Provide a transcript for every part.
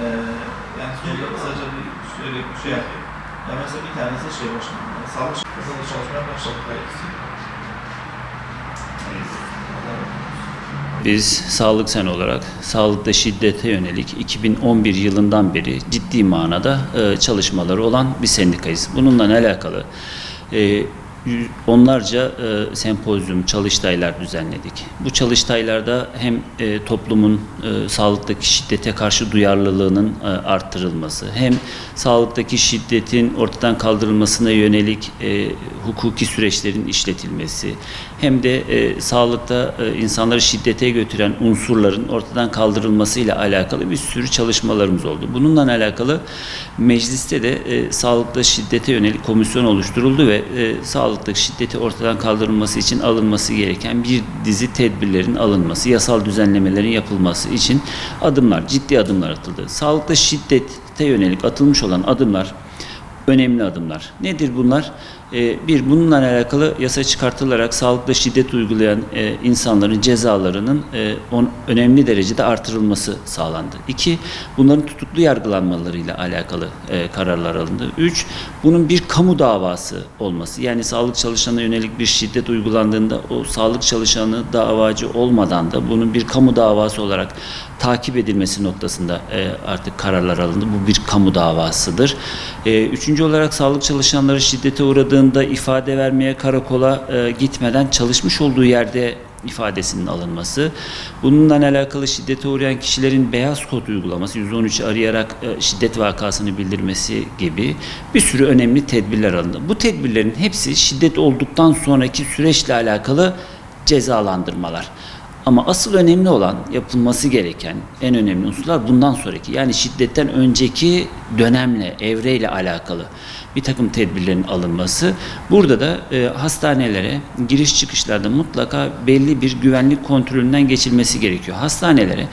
Ee, yani soruda kısaca bir şöyle bir şey yapayım. Ya mesela bir tanesi şey başladı. Yani sağlık şirketinde çalışmaya başladık gayet. Biz Sağlık Sen olarak sağlıkta şiddete yönelik 2011 yılından beri ciddi manada e, çalışmaları olan bir sendikayız. Bununla alakalı e, onlarca e, sempozyum, çalıştaylar düzenledik. Bu çalıştaylarda hem e, toplumun e, sağlıktaki şiddete karşı duyarlılığının e, arttırılması, hem sağlıktaki şiddetin ortadan kaldırılmasına yönelik e, hukuki süreçlerin işletilmesi, hem de e, sağlıkta e, insanları şiddete götüren unsurların ortadan kaldırılmasıyla alakalı bir sürü çalışmalarımız oldu. Bununla alakalı mecliste de e, sağlıkta şiddete yönelik komisyon oluşturuldu ve e, sağlıktaki şiddeti ortadan kaldırılması için alınması gereken bir dizi tedbirlerin alınması, yasal düzenlemelerin yapılması için adımlar, ciddi adımlar atıldı. Sağlıkta şiddete yönelik atılmış olan adımlar önemli adımlar. Nedir bunlar? Ee, bir, bununla alakalı yasa çıkartılarak sağlıkta şiddet uygulayan e, insanların cezalarının e, on, önemli derecede artırılması sağlandı. İki, bunların tutuklu yargılanmalarıyla alakalı e, kararlar alındı. Üç, bunun bir kamu davası olması. Yani sağlık çalışanına yönelik bir şiddet uygulandığında o sağlık çalışanı davacı olmadan da bunun bir kamu davası olarak takip edilmesi noktasında e, artık kararlar alındı. Bu bir kamu davasıdır. E, üçüncü olarak sağlık çalışanları şiddete uğradığında ifade vermeye karakola e, gitmeden çalışmış olduğu yerde ifadesinin alınması. Bununla alakalı şiddete uğrayan kişilerin beyaz kod uygulaması, 113 arayarak e, şiddet vakasını bildirmesi gibi bir sürü önemli tedbirler alındı. Bu tedbirlerin hepsi şiddet olduktan sonraki süreçle alakalı cezalandırmalar. Ama asıl önemli olan yapılması gereken en önemli unsurlar bundan sonraki yani şiddetten önceki dönemle, evreyle alakalı bir takım tedbirlerin alınması. Burada da e, hastanelere giriş çıkışlarda mutlaka belli bir güvenlik kontrolünden geçilmesi gerekiyor. Hastanelere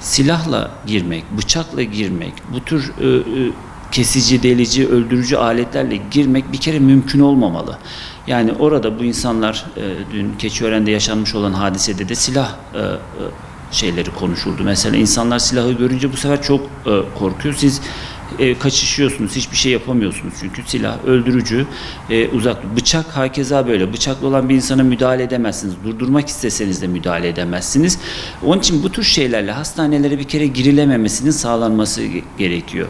silahla girmek, bıçakla girmek, bu tür e, e, kesici, delici, öldürücü aletlerle girmek bir kere mümkün olmamalı. Yani orada bu insanlar e, dün Keçiören'de yaşanmış olan hadisede de silah e, e, şeyleri konuşuldu. Mesela insanlar silahı görünce bu sefer çok e, korkuyor. Siz e, kaçışıyorsunuz, hiçbir şey yapamıyorsunuz çünkü silah öldürücü, e, uzak. Bıçak hakeza böyle. Bıçaklı olan bir insana müdahale edemezsiniz. Durdurmak isteseniz de müdahale edemezsiniz. Onun için bu tür şeylerle hastanelere bir kere girilememesinin sağlanması ge- gerekiyor.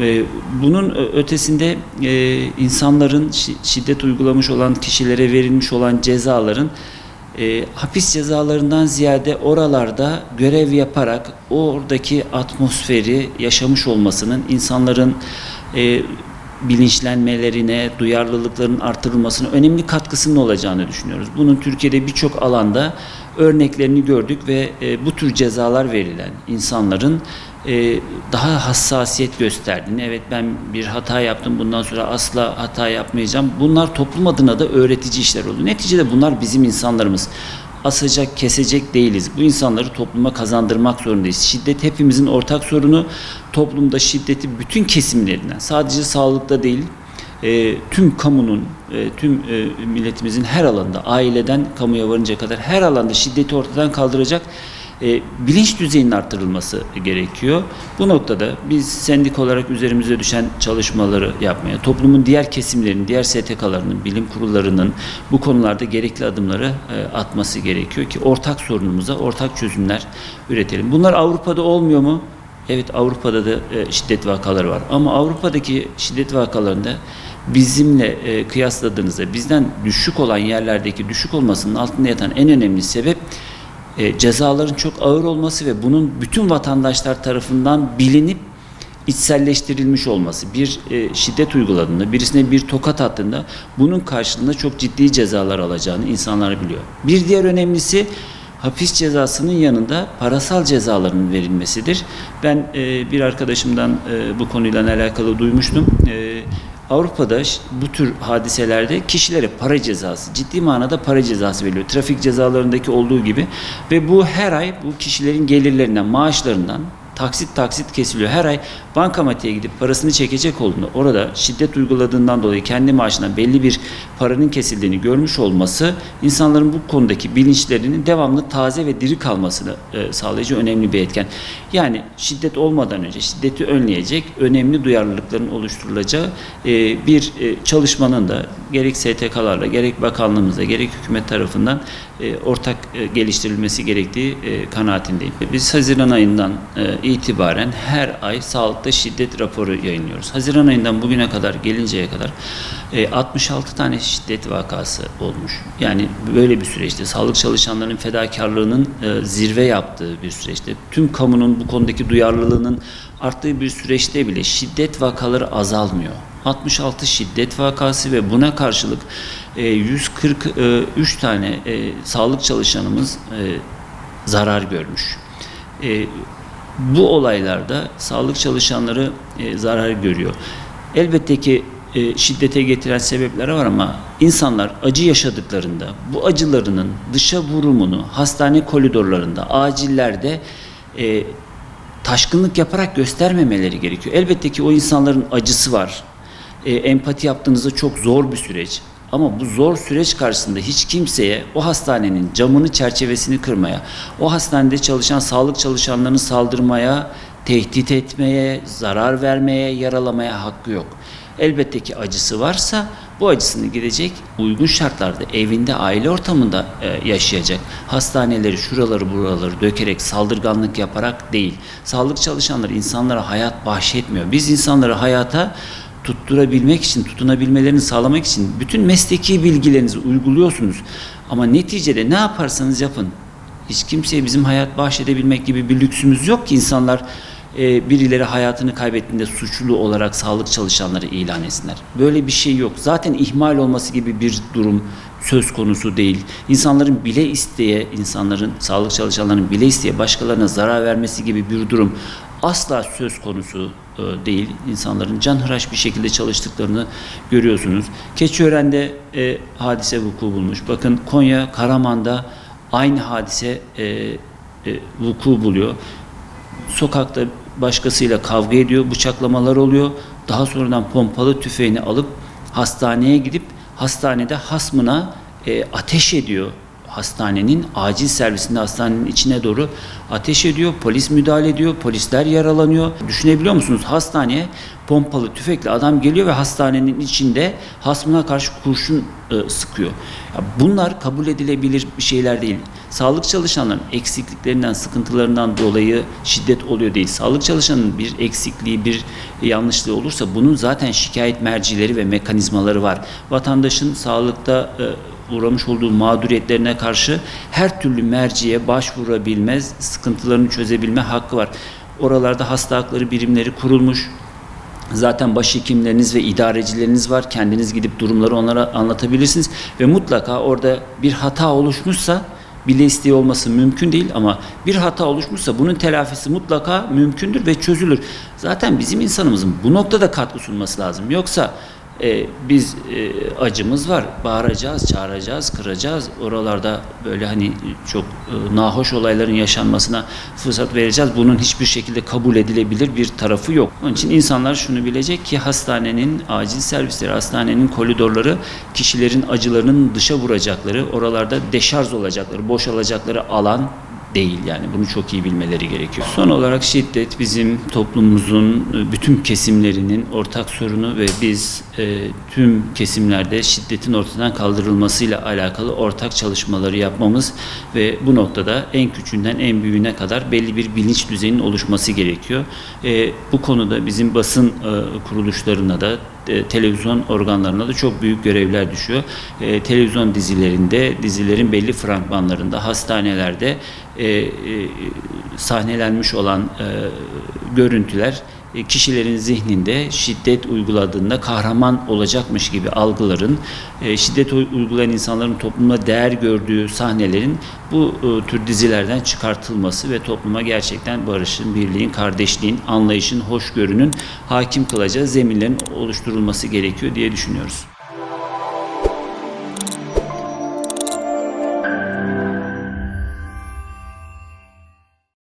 Ee, Bunun ö- ötesinde e, insanların şi- şiddet uygulamış olan kişilere verilmiş olan cezaların e, hapis cezalarından ziyade oralarda görev yaparak oradaki atmosferi yaşamış olmasının insanların e, bilinçlenmelerine, duyarlılıkların artırılmasına önemli katkısının olacağını düşünüyoruz. Bunun Türkiye'de birçok alanda örneklerini gördük ve e, bu tür cezalar verilen insanların e, daha hassasiyet gösterdiğini, evet ben bir hata yaptım bundan sonra asla hata yapmayacağım. Bunlar toplum adına da öğretici işler oldu. Neticede bunlar bizim insanlarımız. Asacak, kesecek değiliz. Bu insanları topluma kazandırmak zorundayız. Şiddet hepimizin ortak sorunu. Toplumda şiddeti bütün kesimlerinden, sadece sağlıkta değil, e, tüm kamunun, e, tüm e, milletimizin her alanda, aileden kamuya varınca kadar her alanda şiddeti ortadan kaldıracak e, bilinç düzeyinin arttırılması gerekiyor. Bu noktada biz sendik olarak üzerimize düşen çalışmaları yapmaya, toplumun diğer kesimlerinin, diğer STK'larının, bilim kurullarının bu konularda gerekli adımları e, atması gerekiyor ki ortak sorunumuza ortak çözümler üretelim. Bunlar Avrupa'da olmuyor mu? Evet Avrupa'da da e, şiddet vakaları var ama Avrupa'daki şiddet vakalarında bizimle e, kıyasladığınızda bizden düşük olan yerlerdeki düşük olmasının altında yatan en önemli sebep e, cezaların çok ağır olması ve bunun bütün vatandaşlar tarafından bilinip içselleştirilmiş olması. Bir e, şiddet uyguladığında, birisine bir tokat attığında bunun karşılığında çok ciddi cezalar alacağını insanlar biliyor. Bir diğer önemlisi hapis cezasının yanında parasal cezaların verilmesidir. Ben e, bir arkadaşımdan e, bu konuyla alakalı duymuştum. E, Avrupa'da bu tür hadiselerde kişilere para cezası, ciddi manada para cezası veriliyor. Trafik cezalarındaki olduğu gibi ve bu her ay bu kişilerin gelirlerinden, maaşlarından taksit taksit kesiliyor. Her ay bankamatiğe gidip parasını çekecek olduğunda orada şiddet uyguladığından dolayı kendi maaşından belli bir paranın kesildiğini görmüş olması insanların bu konudaki bilinçlerinin devamlı taze ve diri kalmasını e, sağlayıcı önemli bir etken. Yani şiddet olmadan önce şiddeti önleyecek önemli duyarlılıkların oluşturulacağı e, bir e, çalışmanın da gerek STK'larla gerek bakanlığımızda gerek hükümet tarafından ortak geliştirilmesi gerektiği kanaatindeyim. Biz Haziran ayından itibaren her ay sağlıkta şiddet raporu yayınlıyoruz. Haziran ayından bugüne kadar gelinceye kadar e, 66 tane şiddet vakası olmuş. Yani böyle bir süreçte sağlık çalışanlarının fedakarlığının e, zirve yaptığı bir süreçte tüm kamunun bu konudaki duyarlılığının arttığı bir süreçte bile şiddet vakaları azalmıyor. 66 şiddet vakası ve buna karşılık e, 143 tane e, sağlık çalışanımız e, zarar görmüş. Bu olaylarda sağlık çalışanları e, zarar görüyor. Elbette ki e, şiddete getiren sebepler var ama insanlar acı yaşadıklarında bu acılarının dışa vurumunu hastane koridorlarında, acillerde e, taşkınlık yaparak göstermemeleri gerekiyor. Elbette ki o insanların acısı var. E, empati yaptığınızda çok zor bir süreç. Ama bu zor süreç karşısında hiç kimseye o hastanenin camını çerçevesini kırmaya, o hastanede çalışan sağlık çalışanlarını saldırmaya, tehdit etmeye, zarar vermeye, yaralamaya hakkı yok. Elbette ki acısı varsa bu acısını gidecek uygun şartlarda evinde aile ortamında e, yaşayacak. Hastaneleri şuraları buraları dökerek saldırganlık yaparak değil. Sağlık çalışanları insanlara hayat bahşetmiyor. Biz insanları hayata tutturabilmek için, tutunabilmelerini sağlamak için bütün mesleki bilgilerinizi uyguluyorsunuz. Ama neticede ne yaparsanız yapın. Hiç kimseye bizim hayat bahşedebilmek gibi bir lüksümüz yok ki insanlar e, birileri hayatını kaybettiğinde suçlu olarak sağlık çalışanları ilan etsinler. Böyle bir şey yok. Zaten ihmal olması gibi bir durum söz konusu değil. İnsanların bile isteye, insanların, sağlık çalışanlarının bile isteye başkalarına zarar vermesi gibi bir durum asla söz konusu değil. İnsanların canhıraş bir şekilde çalıştıklarını görüyorsunuz. Keçiören'de e, hadise vuku bulmuş. Bakın Konya, Karaman'da aynı hadise e, e, vuku buluyor. Sokakta başkasıyla kavga ediyor, bıçaklamalar oluyor. Daha sonradan pompalı tüfeğini alıp hastaneye gidip hastanede hasmına e, ateş ediyor hastanenin acil servisinde hastanenin içine doğru ateş ediyor. Polis müdahale ediyor. Polisler yaralanıyor. Düşünebiliyor musunuz? Hastaneye pompalı tüfekle adam geliyor ve hastanenin içinde hasmına karşı kurşun e, sıkıyor. Bunlar kabul edilebilir bir şeyler değil. Sağlık çalışanların eksikliklerinden, sıkıntılarından dolayı şiddet oluyor değil. Sağlık çalışanının bir eksikliği, bir yanlışlığı olursa bunun zaten şikayet mercileri ve mekanizmaları var. Vatandaşın sağlıkta e, uğramış olduğu mağduriyetlerine karşı her türlü merciye başvurabilmez, sıkıntılarını çözebilme hakkı var. Oralarda hasta hakları birimleri kurulmuş. Zaten başhekimleriniz ve idarecileriniz var. Kendiniz gidip durumları onlara anlatabilirsiniz ve mutlaka orada bir hata oluşmuşsa bile isteği olması mümkün değil ama bir hata oluşmuşsa bunun telafisi mutlaka mümkündür ve çözülür. Zaten bizim insanımızın bu noktada katkı sunması lazım. Yoksa e, biz e, acımız var. Bağıracağız, çağıracağız, kıracağız. Oralarda böyle hani çok e, nahoş olayların yaşanmasına fırsat vereceğiz. Bunun hiçbir şekilde kabul edilebilir bir tarafı yok. Onun için insanlar şunu bilecek ki hastanenin acil servisleri, hastanenin koridorları kişilerin acılarının dışa vuracakları, oralarda deşarj olacakları, boşalacakları alan değil yani bunu çok iyi bilmeleri gerekiyor. Son olarak şiddet bizim toplumumuzun e, bütün kesimlerinin ortak sorunu ve biz e, tüm kesimlerde şiddetin ortadan kaldırılmasıyla alakalı ortak çalışmaları yapmamız ve bu noktada en küçüğünden en büyüğüne kadar belli bir bilinç düzeyinin oluşması gerekiyor. E, bu konuda bizim basın e, kuruluşlarına da e, televizyon organlarına da çok büyük görevler düşüyor. E, televizyon dizilerinde, dizilerin belli fragmanlarında, hastanelerde e, e, sahnelenmiş olan e, görüntüler kişilerin zihninde şiddet uyguladığında kahraman olacakmış gibi algıların, e, şiddet uygulayan insanların toplumda değer gördüğü sahnelerin bu e, tür dizilerden çıkartılması ve topluma gerçekten barışın, birliğin, kardeşliğin, anlayışın, hoşgörünün hakim kılacağı zeminlerin oluşturulması gerekiyor diye düşünüyoruz.